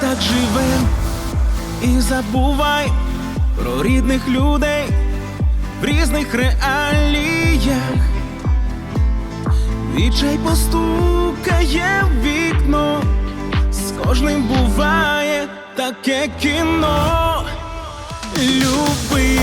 так живем і забувай про рідних людей в різних реаліях. Відчай постукає в вікно, з кожним буває таке кіно. Люби,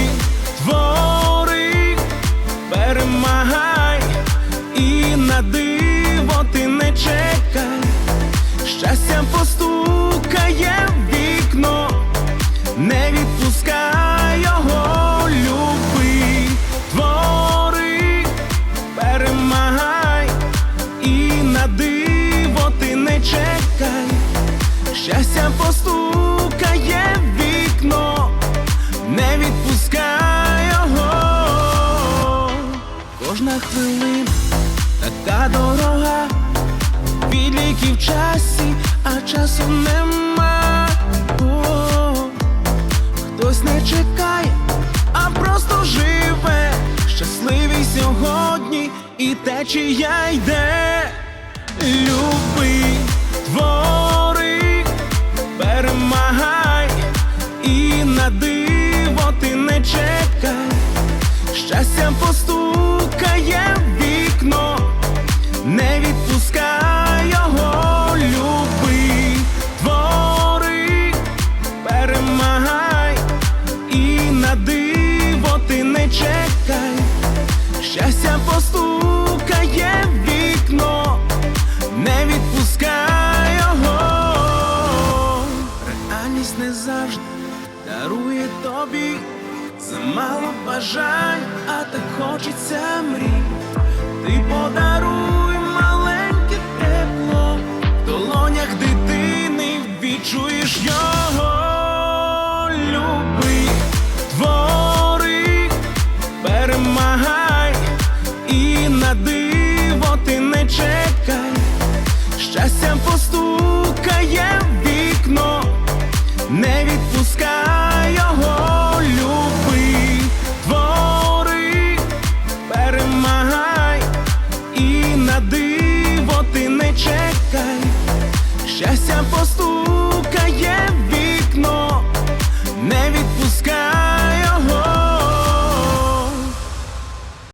не відпускай його, люби, твори, перемагай і на диво ти не чекай. Щастя постукає в вікно, не відпускай його. Кожна хвилина така дорога, відліки в часі, а часу нема. Не чекає, а просто живе. Щасливий сьогодні і течія йде. Люби, твори, перемагай і на диво ти не чекай. Щастя постукає чекай. Щастя постукає в вікно, не відпускай його. Реальність не завжди дарує тобі замало бажань, а так хочеться мрій. Ти подаруй маленьке тепло, в долонях дитини відчуєш його. не відпускай його люби, твори, перемагай і на диво ти не чекай, щастя постукає в вікно, не відпускай.